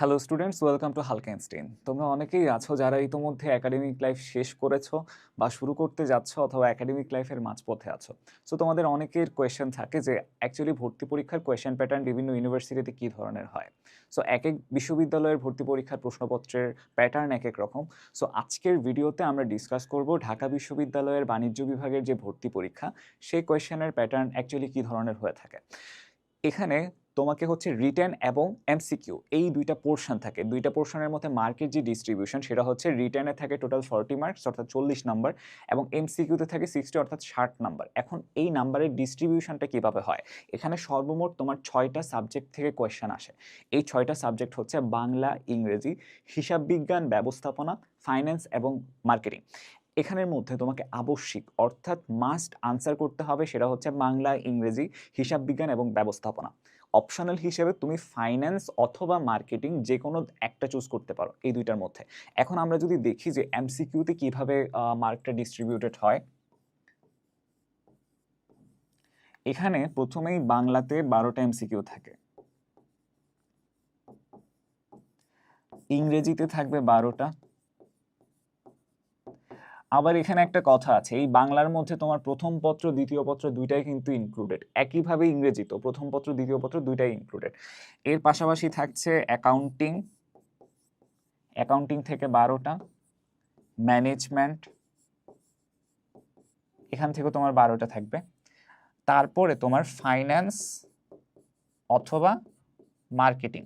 Hello students welcome to হালকেনস্টেইন তোমরা অনেকেই আছো যারা ইতোমধ্যে একাডেমিক লাইফ শেষ করেছ বা শুরু করতে যাচ্ছ অথবা একাডেমিক লাইফের মাঝপথে আছো। সো তোমাদের অনেকের কোয়েশ্চেন থাকে যে অ্যাকচুয়ালি ভর্তি পরীক্ষার কোয়েশ্চেন প্যাটার্ন বিভিন্ন ইউনিভার্সিটিতে কী ধরনের হয়? সো এক এক বিশ্ববিদ্যালয়ের ভর্তি পরীক্ষার প্রশ্নপত্রের প্যাটার্ন এক এক রকম। সো আজকের ভিডিওতে আমরা ডিসকাস করব ঢাকা বিশ্ববিদ্যালয়ের বাণিজ্য বিভাগের যে ভর্তি পরীক্ষা, সেই কোয়েশ্চেনের প্যাটার্ন অ্যাকচুয়ালি কী ধরনের হয়ে থাকে? এখানে তোমাকে হচ্ছে রিটেন এবং এমসিকিউ, এই দুইটা পোর্শন থাকে। দুইটা পোর্শনের মধ্যে মার্কের যে ডিস্ট্রিবিউশন সেটা হচ্ছে রিটেনে থাকে টোটাল ফর্টি মার্কস অর্থাৎ চল্লিশ নাম্বার এবং এমসিকিউতে থাকে সিক্সটি অর্থাৎ ষাট নাম্বার এখন এই নাম্বারের ডিস্ট্রিবিউশনটা কীভাবে হয়? এখানে সর্বমোট তোমার ছয়টা সাবজেক্ট থেকে কোয়েশ্চেন আসে। এই ছয়টা সাবজেক্ট হচ্ছে বাংলা, ইংরেজি, হিসাব বিজ্ঞান, ব্যবস্থাপনা ফাইন্যান্স এবং মার্কেটিং এখানের মধ্যে তোমাকে আবশ্যিক, অর্থাৎ মাস্ট আনসার করতে হবে, সেটা হচ্ছে বাংলা, ইংরেজি, হিসাব বিজ্ঞান এবং ব্যবস্থাপনা। অপশনাল হিসেবে তুমি ফাইন্যান্স অথবা মার্কেটিং যে কোনো একটা চুজ করতে পারো এই দুইটার মধ্যে। এখন আমরা যদি দেখি যে এমসিকিউতে কীভাবে মার্কটা ডিস্ট্রিবিউটেড হয়। এখানে প্রথমেই বাংলাতে বারোটা এমসিকিউ থাকে। ইংরেজিতে থাকবে বারোটা। আবার এখানে একটা কথা আছে, এই বাংলার মধ্যে তোমার প্রথম পত্র, দ্বিতীয় পত্র দুইটাই কিন্তু ইনক্লুডেড একইভাবে ইংরেজি তো, প্রথম পত্র, দ্বিতীয় পত্র দুইটাই ইনক্লুডেড এর পাশাপাশি থাকছে অ্যাকাউন্টিং অ্যাকাউন্টিং থেকে বারোটা ম্যানেজমেন্ট এখান থেকে তোমার বারোটা থাকবে। তারপরে তোমার ফাইন্যান্স অথবা মার্কেটিং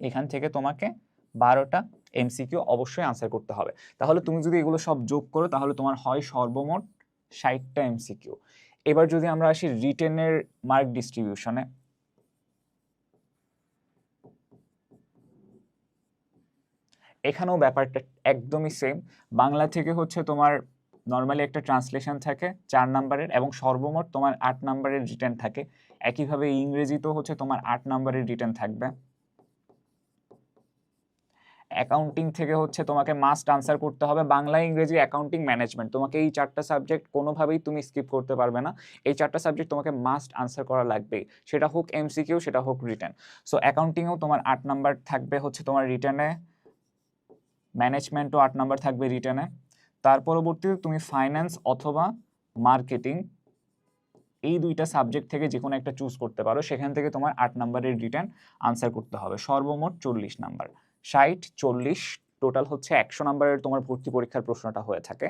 এখান থেকে তোমাকে বারোটা এমসিকিউ অবশ্যই আনসার করতে হবে। তাহলে তুমি যদি এগুলো সব যোগ করো, তাহলে তোমার হয় সর্বমোট ষাটটা এমসিকিউ এবার যদি আমরা আসি রিটেনের মার্ক ডিস্ট্রিবিউশনে এখানেও ব্যাপারটা একদমই সেম বাংলা থেকে হচ্ছে তোমার নর্মালি একটা ট্রান্সলেশন থাকে চার নাম্বারের এবং সর্বমোট তোমার আট নাম্বারের রিটার্ন থাকে। একইভাবে ইংরেজিতেও হচ্ছে তোমার আট নাম্বারের রিটার্ন থাকবে। অ্যাকাউন্টিং থেকে হচ্ছে তোমাকে মাস্ট আনসার করতে হবে। বাংলা, ইংরেজি অ্যাকাউন্টিং ম্যানেজমেন্ট তোমাকে এই চারটা সাবজেক্ট কোনোভাবেই তুমি স্কিপ করতে পারবে না। এই চারটা সাবজেক্ট তোমাকে মাস্ট আনসার করা লাগবেই। সেটা হোক এমসিকিউ সেটা হোক রিটার্ন সো অ্যাকাউন্টিংয়েও তোমার আট নাম্বার থাকবে হচ্ছে তোমার রিটার্নে ম্যানেজমেন্টও আট নাম্বার থাকবে রিটার্নে তার পরবর্তীতে তুমি ফাইন্যান্স অথবা মার্কেটিং এই দুইটা সাবজেক্ট থেকে যে কোনো একটা চুজ করতে পারো। সেখান থেকে তোমার আট নাম্বারের রিটার্ন আনসার করতে হবে। সর্বমোট চল্লিশ নাম্বার ষাট, চল্লিশ টোটাল হচ্ছে একশো নাম্বারের তোমার ভর্তি পরীক্ষার প্রশ্নটা হয়ে থাকে।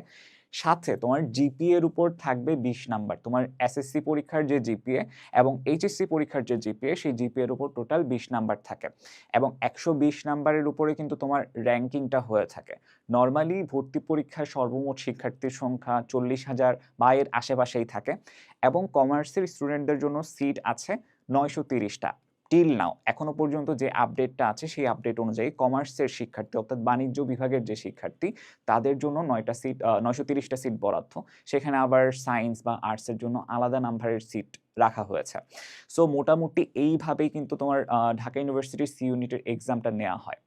সাথে তোমার জিপিএ এর উপর থাকবে বিশ নাম্বার তোমার এসএসসি পরীক্ষার যে জিপিএ এবং এইচএসসি পরীক্ষার যে জিপিএ সেই জিপিএ এর উপর টোটাল বিশ নাম্বার থাকে এবং একশো বিশ নাম্বারের উপরে কিন্তু তোমার র্যাঙ্কিংটা হয়ে থাকে। নর্মালি ভর্তি পরীক্ষার সর্বমোট শিক্ষার্থীর সংখ্যা চল্লিশ হাজার বা এর আশেপাশেই থাকে এবং কমার্সের স্টুডেন্টদের জন্য সিট আছে নয়শো তিরিশটা। টিল নাও এখনও পর্যন্ত যে আপডেটটা আছে, সেই আপডেট অনুযায়ী কমার্সের শিক্ষার্থী, অর্থাৎ বাণিজ্য বিভাগের যে শিক্ষার্থী, তাদের জন্য নয়টা সিট নয়শো তিরিশটা সিট বরাদ্দ। সেখানে আবার সায়েন্স বা আর্টসের জন্য আলাদা নাম্বারের সিট রাখা হয়েছে। সো মোটামুটি এইভাবেই কিন্তু তোমার ঢাকা ইউনিভার্সিটির সি ইউনিটের এক্সামটা নেওয়া হয়।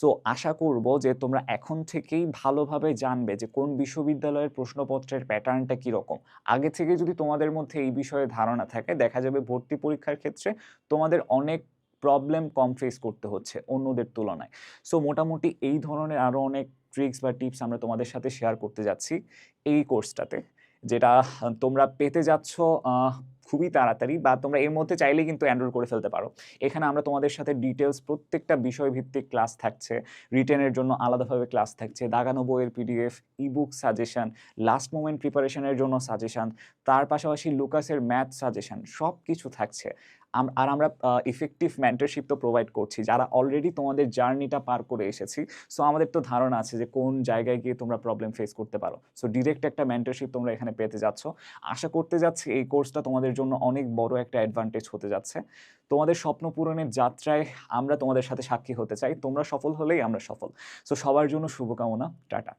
সো আশা করব যে তোমরা এখন থেকেই ভালোভাবে জানবে যে কোন বিশ্ববিদ্যালয়ের প্রশ্নপত্রের প্যাটার্নটা কীরকম। আগে থেকে যদি তোমাদের মধ্যে এই বিষয়ে ধারণা থাকে, দেখা যাবে ভর্তি পরীক্ষার ক্ষেত্রে তোমাদের অনেক প্রবলেম কম ফেস করতে হচ্ছে অন্যদের তুলনায়। সো মোটামুটি এই ধরনের আরও অনেক ট্রিক্স বা টিপস আমরা তোমাদের সাথে শেয়ার করতে যাচ্ছি এই কোর্সটাতে যেটা তোমরা পেতে যাচ্ছ খুবই তাড়াতাড়ি বা তোমরা এর মধ্যে চাইলে কিন্তু এনরোল করে ফেলতে পারো। এখানে আমরা তোমাদের সাথে ডিটেলস প্রত্যেকটা বিষয়ভিত্তিক ক্লাস থাকছে। রিটেনের জন্য আলাদাভাবে ক্লাস থাকছে। দাগানো বইয়ের PDF ebook suggestion last moment প্রিপারেশনের জন্য সাজেশান তার পাশাপাশি লুকাসের ম্যাথ সাজেশান সব কিছু থাকছে। আর আমরা ইফেক্টিভ মেন্টারশিপ তো প্রোভাইড করছি। যারা অলরেডি তোমাদের জার্নিটা পার করে এসেছি সো আমাদের তো ধারণা আছে যে কোন জায়গায় গিয়ে তোমরা প্রবলেম ফেস করতে পারো। সো ডিরেক্ট একটা মেন্টারশিপ তোমরা এখানে পেতে যাচ্ছ। আশা করতে যাচ্ছি এই কোর্সটা তোমাদের জন্য অনেক বড় একটা অ্যাডভান্টেজ হতে যাচ্ছে। তোমাদের স্বপ্ন পূরণের যাত্রায় আমরা তোমাদের সাথে সাক্ষী হতে চাই। তোমরা সফল হলেই আমরা সফল। সো সবার জন্য শুভকামনা। টাটা।